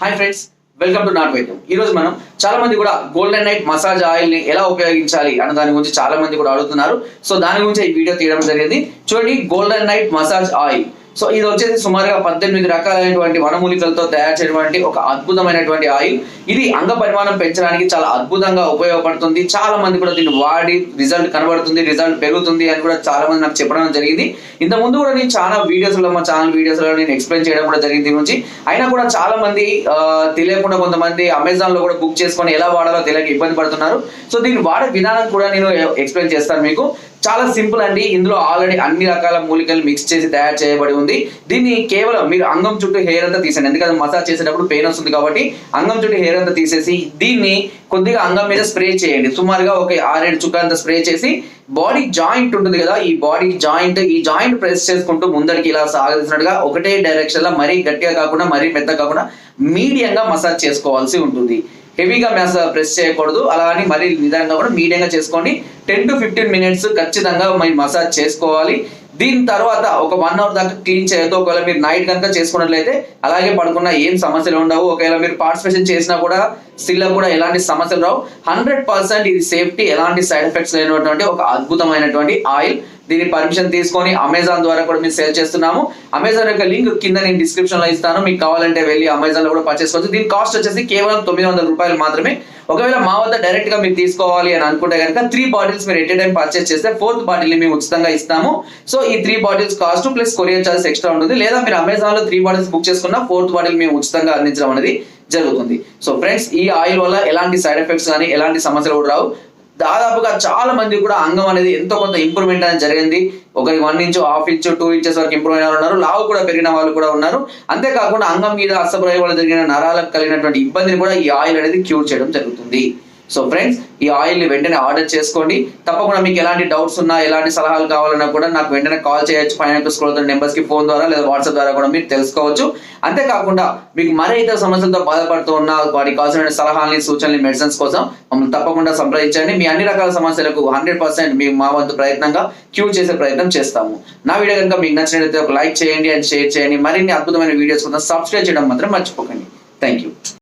Hi friends welcome to నాట్ వైద్యం. ఈ రోజు మనం చాలా మంది కూడా గోల్డెన్ నైట్ మసాజ్ ఆయిల్ని ఎలా ఉపయోగించాలి అన్న దాని గురించి చాలా మంది కూడా అడుగుతున్నారు. సో దాని గురించి ఈ వీడియో తీయడం జరిగింది. చూడండి golden night massage oil. So ఇది వచ్చేసి సుమారుగా పద్దెనిమిది రకాలైనటువంటి వనమూలికలతో తయారు చేయటువంటి ఒక అద్భుతమైనటువంటి ఆయిల్. ఇది అంగ పరిమాణం పెంచడానికి చాలా అద్భుతంగా ఉపయోగపడుతుంది. చాలా మంది కూడా దీన్ని వాడి రిజల్ట్ కనబడుతుంది రిజల్ట్ పెరుగుతుంది అని కూడా చాలా మంది నాకు చెప్పడం జరిగింది. ఇంత ముందు కూడా నేను చాలా వీడియోస్లో మా ఛానల్ వీడియోస్లో నేను ఎక్స్ప్లెయిన్ చేయడం కూడా జరిగింది దీని గురించి. అయినా కూడా చాలా మంది తెలియకుండా కొంతమంది అమెజాన్లో కూడా బుక్ చేసుకొని ఎలా వాడాలో తెలియక ఇబ్బంది పడుతున్నారు. సో దీన్ని వాడే విధానం కూడా నేను ఎక్స్ప్లెయిన్ చేస్తాను మీకు. చాలా సింపుల్ అండి. ఇందులో ఆల్రెడీ అన్ని రకాల మూలికలు మిక్స్ చేసి తయారు చేయబడి ఉంది. దీన్ని కేవలం మీరు అంగం చుట్టూ హెయిర్ అంతా తీసేయండి. ఎందుకంటే మసాజ్ చేసేటప్పుడు పెయిన్ వస్తుంది కాబట్టి అంగం చుట్టూ హెయిర్ అంతా తీసేసి దీన్ని కొద్దిగా అంగం మీద స్ప్రే చేయండి. సుమారుగా ఒక ఆరేడు చుక్క అంతా స్ప్రే చేసి బాడీ జాయింట్ ఉంటుంది కదా ఈ బాడీ జాయింట్ ఈ జాయింట్ ప్రెస్ చేసుకుంటూ ముందరికి ఇలా సాగదీసినట్టుగా ఒకటే డైరెక్షన్లో మరీ గట్టిగా కాకుండా మరీ పెద్ద కాకుండా మీడియంగా మసాజ్ చేసుకోవాల్సి ఉంటుంది. హెవీగా మ్యాస్ ప్రెస్ చేయకూడదు. అలా అని మరీ నిదానంగా కూడా మీడియంగా చేసుకోండి. టెన్ టు ఫిఫ్టీన్ మినిట్స్ ఖచ్చితంగా మీరు మసాజ్ చేసుకోవాలి. దీని తర్వాత ఒక వన్ అవర్ దాకా క్లీన్ చేయొద్దు. ఒకవేళ మీరు నైట్ కనుక చేసుకున్నట్లయితే అలాగే పడుకున్నా ఏం సమస్యలు ఉండవు. ఒకవేళ మీరు పార్టిసిపేషన్ చేసినా కూడా స్టిల్ కూడా ఎలాంటి సమస్యలు రావు. హండ్రెడ్ పర్సెంట్ ఇది సేఫ్టీ. ఎలాంటి సైడ్ ఎఫెక్ట్స్ లేనటువంటి ఒక అద్భుతమైనటువంటి ఆయిల్ దీని పర్మిషన్ తీసుకొని అమెజాన్ ద్వారా కూడా మేము సేల్ చేస్తున్నాము. అమెజాన్ యొక్క లింక్ కింద నేను డిస్క్రిప్షన్లో ఇస్తాను. మీకు కావాలంటే వెళ్ళి అమెజాన్లో కూడా పర్చేస్ చేసుకోవచ్చు దీని కాస్ట్ వచ్చేసి కేవలం తొమ్మిది వందల రూపాయలు మాత్రమే. ఒకవేళ మా వద్ద డైరెక్ట్గా మీరు తీసుకోవాలి అని అనుకుంటే కనుక త్రీ బాటిల్స్ మీరు ఎట్ టైం పర్చేస్ చేస్తే ఫోర్త్ బాటిల్ని మేము ఉచితంగా ఇస్తాము. సో ఈ three bottles cost plus courier charges extra ఉంటుంది. లేదా మీరు అమెజాన్లో త్రీ బాటిల్స్ బుక్ చేసుకున్న ఫోర్త్ బాటిల్ మేము ఉచితంగా అందించడం అనేది జరుగుతుంది. సో ఫ్రెండ్స్ ఈ ఆయిల్ వల్ల ఎలాంటి సైడ్ ఎఫెక్ట్స్ కానీ ఎలాంటి సమస్యలు కూడా రావు. దాదాపుగా చాలా మంది కూడా అంగం అనేది ఎంతో కొంత ఇంప్రూవ్మెంట్ అనేది జరిగింది. ఒకరికి one inch half inch two inches వరకు ఇంప్రూవ్ అయిన వాళ్ళు ఉన్నారు. లావు కూడా పెరిగిన వాళ్ళు కూడా ఉన్నారు. అంతేకాకుండా అంగం మీద అసభ్రయ జరిగిన నరాలకు కలిగినటువంటి ఇబ్బందిని కూడా ఈ ఆయిల్ అనేది క్యూర్ చేయడం జరుగుతుంది. సో ఫ్రెండ్స్ ఈ ఆయిల్ని వెంటనే ఆర్డర్ చేసుకోండి. తప్పకుండా మీకు ఎలాంటి డౌట్స్ ఉన్నా ఎలాంటి సలహాలు కావాలన్నా కూడా నాకు వెంటనే కాల్ చేయొచ్చు. ఫైనాన్స్ స్క్రోల్ నెంబర్స్కి ఫోన్ ద్వారా లేదా వాట్సాప్ ద్వారా కూడా మీరు తెలుసుకోవచ్చు. అంతేకాకుండా మీకు మరే ఇతర సమస్యలతో బాధపడుతూ ఉన్న వాటికి కావాల్సిన సలహాలని సూచనలు మెడిసిన్స్ కోసం మమ్మల్ని తప్పకుండా సంప్రదించండి. మీ అన్ని రకాల సమస్యలకు హండ్రెడ్ పర్సెంట్ మేము మా వంతు ప్రయత్నంగా క్యూర్ చేసే ప్రయత్నం చేస్తాము. నా వీడియో కనుక మీకు నచ్చినట్లయితే ఒక లైక్ చేయండి అండ్ షేర్ చేయండి. మరిన్ని అద్భుతమైన వీడియోస్ కోసం సబ్స్క్రైబ్ చేయడం మాత్రం మర్చిపోకండి. Thank you